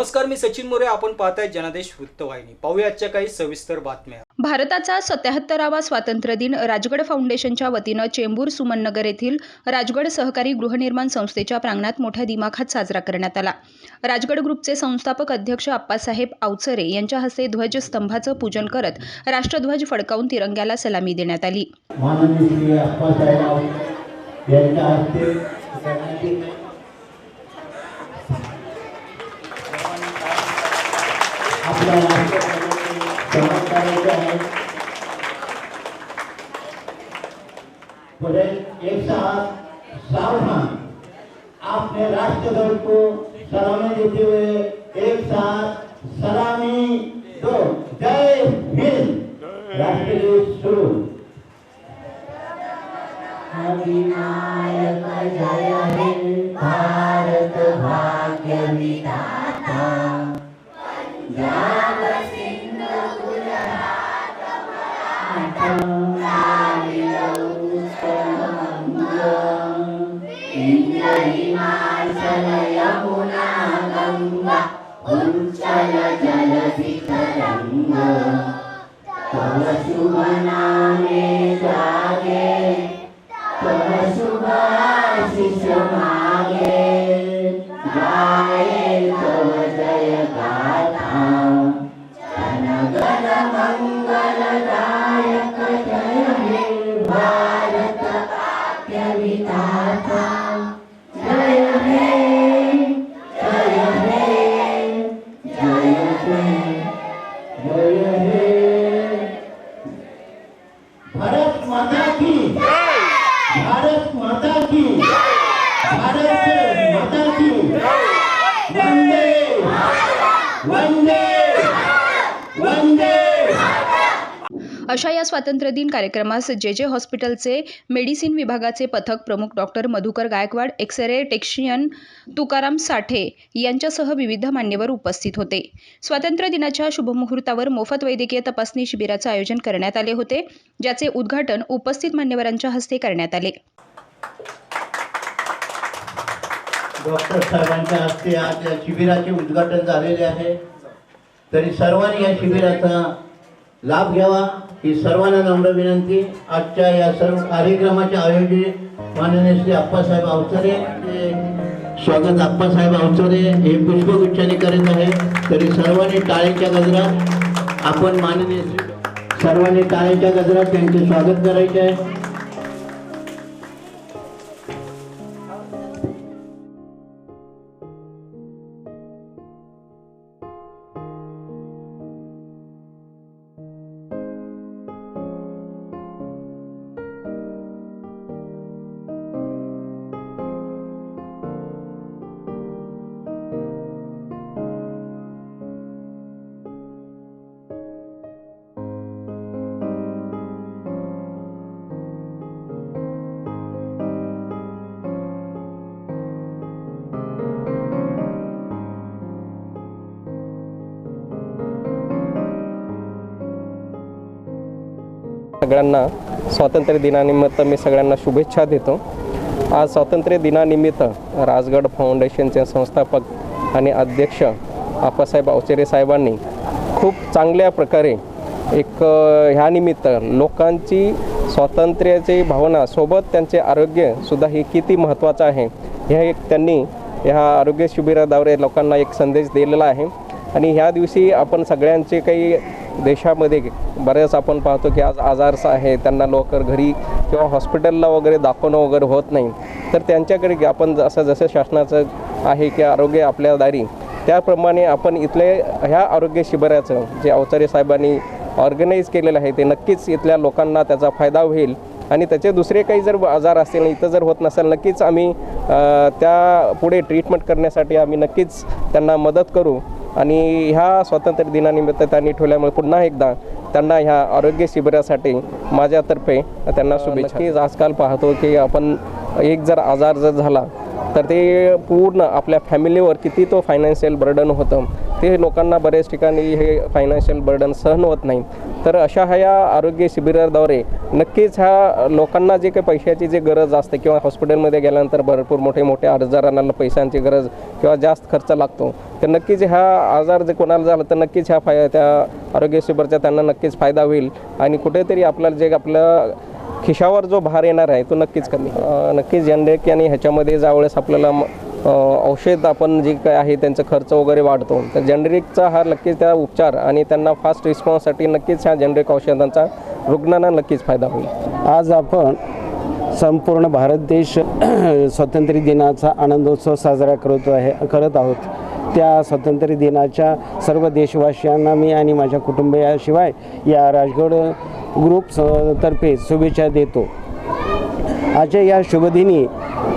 नमस्कार मी सचिन मोरे. आपण पाहताय जनादेश वृत्तवाहिनी. पाहूया आजच्या काही सविस्तर बातम्या. भारताचा सत्याहत्तरावा स्वातंत्र्य दिन राजगड फाउंडेशनच्या वतीनं चेंबूर सुमननगर येथील राजगड सहकारी गृहनिर्माण संस्थेच्या प्रांगणात मोठ्या दिमाखात साजरा करण्यात आला. राजगड ग्रुपचे संस्थापक अध्यक्ष आप्पासाहेब आवचरे यांच्या हस्ते ध्वजस्तंभाचं पूजन करत राष्ट्रध्वज फडकावून तिरंग्याला सलामी देण्यात आली. पुढे एक साथ सावधान आपने राष्ट्रध्वज को सलामी देते हुए एक साथ सलामी दो जय हिंद राष्ट्रगीत शुरू अधिनायक जय हे भारत भाग्य विधाता पंजाब Bye. अशा या स्वातंत्र्यदिन कार्यक्रमास जे जे हॉस्पिटलचे मेडिसिन विभागाचे पथक प्रमुख doctor Madhukar Gaikwad x ray technician Tukaram Sathe यांच्यासह विविध मान्यवर उपस्थित होते. स्वातंत्र्य दिनाच्या शुभमुहूर्तावर मोफत वैद्यकीय तपासणी शिबिराचं आयोजन करण्यात आले होते ज्याचे उद्घाटन उपस्थित मान्यवरांच्या हस्ते करण्यात आले. डॉक्टर साहेबांच्या हस्ते आज या शिबिराचे उद्घाटन झालेले आहे. तरी सर्वांनी या शिबिराचा लाभ घ्यावा ही सर्वांना नम्र विनंती. आजच्या या सर्व कार्यक्रमाचे आयोजित माननीय श्री अप्पासाहेब अवचरे स्वागत अप्पासाहेब अवचरे हे पुष्पगुच्छाने करीत आहे. तरी सर्वांनी टाळेच्या गजरात आपण माननीय सर्वांनी टाळेच्या गजरात त्यांचे स्वागत करायचे आहे. सगळ्यांना स्वातंत्र्य दिनानिमित्त मी सगळ्यांना शुभेच्छा देतो. आज स्वातंत्र्य दिनानिमित्त राजगड फाउंडेशनचे संस्थापक आणि अध्यक्ष आप्पासाहेब अवचेरे साहेबांनी खूप चांगल्या प्रकारे एक ह्यानिमित्त ह्या निमित्त लोकांची स्वातंत्र्याची भावना सोबत त्यांचे आरोग्यसुद्धा हे किती महत्त्वाचं आहे हे एक त्यांनी ह्या आरोग्य शिबिराद्वारे लोकांना एक संदेश दिलेला आहे. आणि ह्या दिवशी आपण सगळ्यांचे काही देशामध्ये बऱ्याच आपण पाहतो की आज आजारस आहे त्यांना लवकर घरी किंवा हॉस्पिटलला वगैरे दाखवणं वगैरे होत नाही. तर त्यांच्याकडे आपण जसं जसं शासनाचं आहे की आरोग्य आपल्या दारी त्याप्रमाणे आपण इथले ह्या आरोग्य शिबिराचं जे अवचारे साहेबांनी ऑर्गनाईज केलेलं आहे ते नक्कीच इथल्या लोकांना त्याचा फायदा होईल. आणि त्याचे दुसरे काही जर आजार असतील इथं जर होत नसेल नक्कीच आम्ही त्या पुढे ट्रीटमेंट करण्यासाठी आम्ही नक्कीच त्यांना मदत करू. आणि ह्या स्वातंत्र्य दिनानिमित्त त्यांनी ठेवल्यामुळे पुन्हा एकदा त्यांना ह्या आरोग्य शिबिरासाठी माझ्यातर्फे त्यांना शुभेच्छा. नक्कीच आजकाल पाहतो की आपण एक जर आजार जर झाला तर ते पूर्ण आपल्या फॅमिलीवर किती तो फायनान्शियल बर्डन होतं. ते लोकांना बऱ्याच ठिकाणी हे फायनान्शियल बर्डन सहन होत नाही. तर अशा ह्या आरोग्य शिबिराद्वारे नक्कीच ह्या लोकांना जे काही पैशाची जे गरज असते किंवा हॉस्पिटलमध्ये गेल्यानंतर भरपूर मोठे मोठे आजारांना पैशांची गरज किंवा जास्त खर्च लागतो तर नक्कीच ह्या आजार जे कोणाला झाला तर नक्कीच ह्या फाय त्या आरोग्य शिबिरचा त्यांना नक्कीच फायदा होईल आणि कुठेतरी आपल्याला जे आपलं खिशावर जो भार येणार आहे तो नक्कीच कमी. नक्कीच जनरेक आणि ह्याच्यामध्ये ज्यावेळेस आपल्याला औषध आपण जे काय आहे त्यांचा खर्च वगैरे वाढतो. तर जनरिकचा हा नक्कीच त्या उपचार आणि त्यांना फास्ट रिस्पॉन्ससाठी नक्कीच ह्या जनरिक औषधांचा रुग्णांना नक्कीच फायदा होईल. आज आपण संपूर्ण भारत देश स्वातंत्र्य दिनाचा आनंदोत्सव साजरा करतो आहे करत आहोत. त्या स्वातंत्र्य दिनाच्या सर्व देशवासियांना मी आणि माझ्या कुटुंबियाशिवाय या राजगड ग्रुप तर्फे शुभेच्छा देतो. आजच्या या शुभदिनी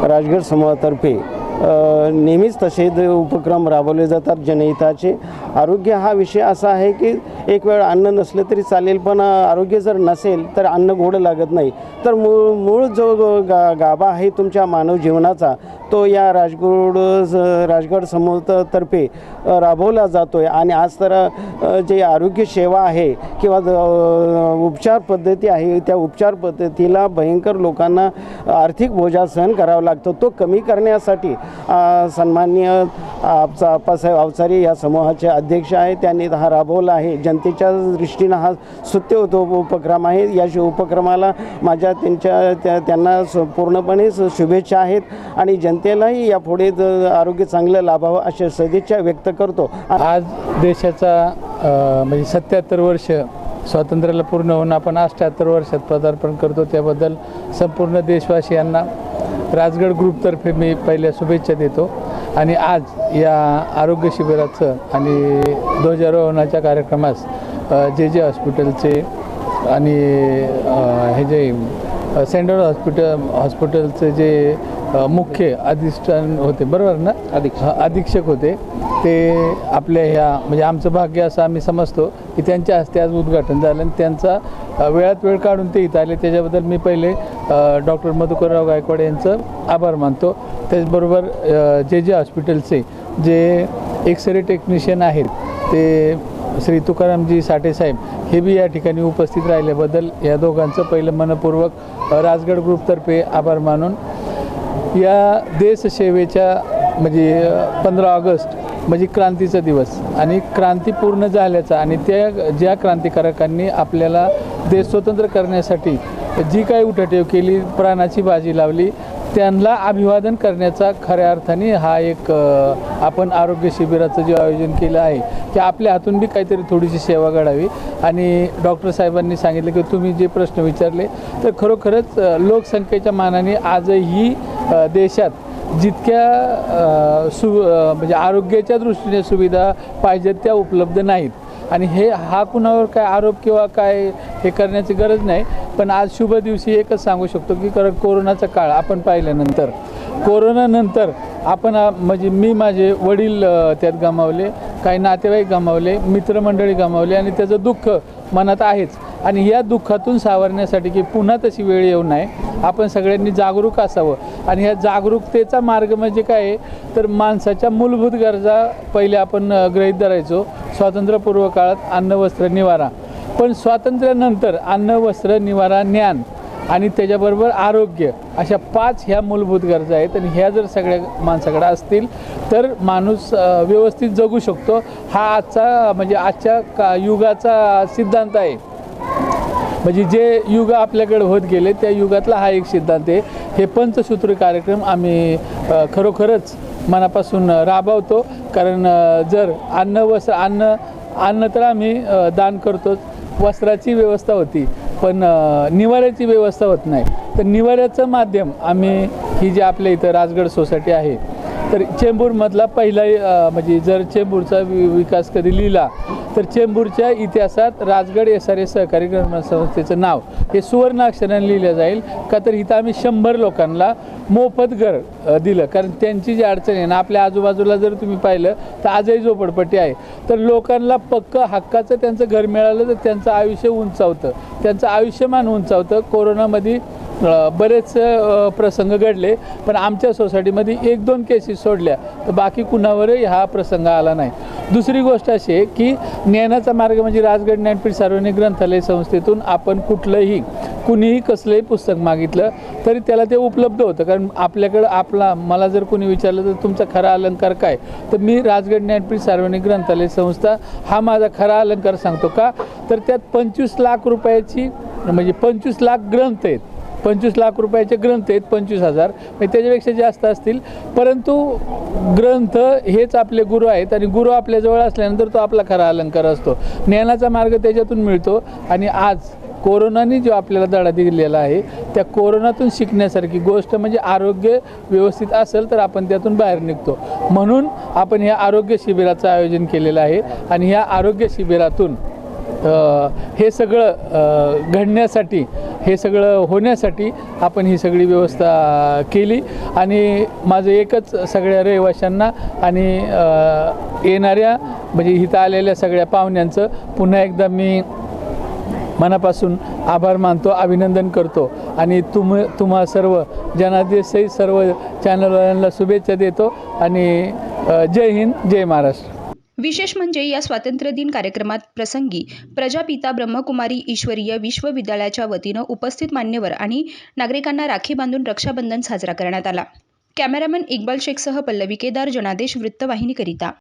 राजगड समूहातर्फे नेहमीच तसे उपक्रम राबवले जातात जनहिताचे. आरोग्य हा विषय असा आहे की एक वेळ अन्न नसलं तरी चालेल पण आरोग्य जर नसेल तर अन्न गोड लागत नाही. तर मूळ मूळ जो ग- गा गाभा आहे तुमच्या मानव जीवनाचा तो या राजगुड राजगड समूह तर्फे राबवला जातो आहे आणि आज तर जे आरोग्य सेवा आहे किंवा उपचार पद्धती आहे त्या उपचार पद्धतीला भयंकर लोकांना आर्थिक बोजा सहन करावा लागतो. तो कमी करण्यासाठी सन्मान्य सन्माननीय आपचा आप्पासाहेब अवचारी या समूहाचे अध्यक्ष आहे त्यांनी हा राबवला आहे. जनतेच्या दृष्टीनं हा स्तुत्य होतो उपक्रम आहे. या उपक्रमाला माझ्या त्यांच्या त्या त्यांना स- पूर्णपणे शुभेच्छा आहेत. आणि जनतेलाही यापुढे जर आरोग्य चांगलं लाभावं अशा सदिच्छा व्यक्त करतो. आज देशाचा म्हणजे सत्याहत्तर वर्ष स्वातंत्र्याला पूर्ण होऊन आपण अष्ट्याहत्तर वर्षात पदार्पण करतो त्याबद्दल संपूर्ण देशवासियांना राजगड ग्रुपतर्फे मी पहिल्या शुभेच्छा देतो. आणि आज या आरोग्य शिबिराचं आणि ध्वजारोहणाच्या कार्यक्रमास जे जे हॉस्पिटलचे आणि हे जे सेंट्रल हॉस्पिटल हॉस्पिटलचे जे मुख्य अधिष्ठान होते बरोबर ना? अधीक्षक. अधीक्षक होते. ते आपल्या ह्या म्हणजे आमचं भाग्य असं आम्ही समजतो की त्यांच्या हस्ते आज उद्घाटन झालं आणि त्यांचा वेळात वेळ काढून ते इथं आले. त्याच्याबद्दल मी पहिले डॉक्टर मधुकरराव गायकवाड यांचं आभार मानतो. त्याचबरोबर जे जे हॉस्पिटलचे जे एक्सरे टेक्निशियन आहेत ते श्री तुकारामजी साठे साहेब हे बी या ठिकाणी उपस्थित राहिल्याबद्दल या दोघांचं पहिलं मनपूर्वक राजगड ग्रुपतर्फे आभार मानून या देशसेवेच्या म्हणजे पंधरा ऑगस्ट म्हणजे क्रांतीचा दिवस. आणि क्रांती पूर्ण झाल्याचा आणि त्या ज्या क्रांतिकारकांनी आपल्याला देश स्वतंत्र करण्यासाठी जी काही उठाठेव केली प्राणाची बाजी लावली त्यांना अभिवादन करण्याचा खऱ्या अर्थाने हा एक आपण आरोग्य शिबिराचं जे आयोजन केलं आहे की आपल्या हातून बी काहीतरी थोडीशी सेवा घडावी. आणि डॉक्टर साहेबांनी सांगितलं की तुम्ही जे प्रश्न विचारले तर खरोखरच लोकसंख्येच्या मानाने आजही देशात जितक्या सु म्हणजे आरोग्याच्या दृष्टीने सुविधा पाहिजेत त्या उपलब्ध नाहीत. आणि हे हा कुणावर काय आरोप किंवा काय हे करण्याची गरज नाही पण आज शुभ दिवशी एकच सांगू शकतो की कारण कोरोनाचा काळ आपण पाहिल्यानंतर कोरोनानंतर आपण म्हणजे मी माझे वडील त्यात गमावले काही नातेवाईक गमावले मित्रमंडळी गमावले आणि त्याचं दुःख मनात आहेच. आणि या दुःखातून सावरण्यासाठी की पुन्हा तशी वेळ येऊ नये. आपण सगळ्यांनी जागरूक असावं. आणि ह्या जागरूकतेचा मार्ग म्हणजे काय आहे? तर माणसाच्या मूलभूत गरजा पहिले आपण ग्रहीत धरायचो. स्वातंत्र्यपूर्व काळात अन्न वस्त्र निवारा. पण स्वातंत्र्यानंतर अन्न वस्त्र निवारा ज्ञान आणि त्याच्याबरोबर आरोग्य अशा पाच ह्या मूलभूत गरजा आहेत. आणि ह्या जर सगळ्या माणसाकडे असतील तर माणूस व्यवस्थित जगू शकतो. हा आजचा म्हणजे आजच्या का युगाचा सिद्धांत आहे. म्हणजे जे युग आपल्याकडे होत गेले त्या युगातला हा एक सिद्धांत आहे. हे पंचसूत्र कार्यक्रम आम्ही खरोखरच मनापासून राबवतो. कारण जर अन्न वस्त्र अन्न अन्न तर आम्ही दान करतोच. वस्त्राची व्यवस्था होती पण निवाऱ्याची व्यवस्था होत नाही. तर निवाऱ्याचं माध्यम आम्ही ही जी आपल्या इथं राजगड सोसायटी आहे तर चेंबूरमधला पहिला म्हणजे जर चेंबूरचा वि विकास कधी लिहिला तर चेंबूरच्या इतिहासात राजगड एस आर एस सहकारी ग्रामीण संस्थेचं नाव हे सुवर्ण अक्षराने लिहिलं जाईल. का तर इथं आम्ही शंभर लोकांना मोफत घर दिलं. कारण त्यांची जी अडचण आहे ना आपल्या आजूबाजूला जर तुम्ही पाहिलं तर आजही झोपडपट्टी आहे. तर लोकांना पक्क हक्काचं त्यांचं घर मिळालं तर त्यांचं आयुष्य उंचावतं. त्यांचं आयुष्यमान उंचावतं. कोरोनामध्ये बरेच प्रसंग घडले पण आमच्या सोसायटीमध्ये एक दोन केसेस सोडल्या तर बाकी कुणावरही हा प्रसंग आला नाही. दुसरी गोष्ट अशी आहे की ज्ञानाचा मार्ग म्हणजे राजगड ज्ञानपीठ सार्वजनिक ग्रंथालय संस्थेतून आपण कुठलंही कुणीही कसलंही पुस्तक मागितलं तरी त्याला ते उपलब्ध होतं. कारण आपल्याकडं आपला मला जर कोणी विचारलं तर तुमचा खरा अलंकार काय? तर मी राजगड ज्ञानपीठ सार्वजनिक ग्रंथालय संस्था हा माझा खरा अलंकार सांगतो का? तर त्यात पंचवीस लाख रुपयाची म्हणजे पंचवीस लाख ग्रंथ आहेत. पंचवीस लाख रुपयाचे ग्रंथ आहेत पंचवीस हजार. म्हणजे त्याच्यापेक्षा जास्त असतील. परंतु ग्रंथ हेच आपले गुरु आहेत आणि गुरु आपल्याजवळ असल्यानंतर तो आपला खरा अलंकार असतो. ज्ञानाचा मार्ग त्याच्यातून मिळतो आणि आज कोरोनाने जो आपल्याला धडा दिलेला आहे त्या कोरोनातून शिकण्यासारखी गोष्ट म्हणजे आरोग्य व्यवस्थित असेल तर आपण त्यातून बाहेर निघतो. म्हणून आपण ह्या आरोग्य शिबिराचं आयोजन केलेलं आहे आणि ह्या आरोग्य शिबिरातून हे सगळं घडण्यासाठी हे सगळं होण्यासाठी आपण ही सगळी व्यवस्था केली. आणि माझं एकच सगळ्या रहिवाशांना आणि येणाऱ्या म्हणजे इथं आलेल्या सगळ्या पाहुण्यांचं पुन्हा एकदा मी मनापासून आभार मानतो अभिनंदन करतो. आणि तुम तुम्हा सर्व जनादेशही सर्व चॅनलवाल्यांना शुभेच्छा देतो. आणि जय हिंद जय महाराष्ट्र. विशेष म्हणजे या स्वातंत्र्य दिन कार्यक्रमात प्रसंगी प्रजापिता ब्रह्मकुमारी ईश्वरीय विश्वविद्यालयाच्या वतीनं उपस्थित मान्यवर आणि नागरिकांना राखी बांधून रक्षाबंधन साजरा करण्यात आला. कॅमेरामॅन इक्बाल शेखसह पल्लवी केदार जनादेश वृत्तवाहिनीकरिता.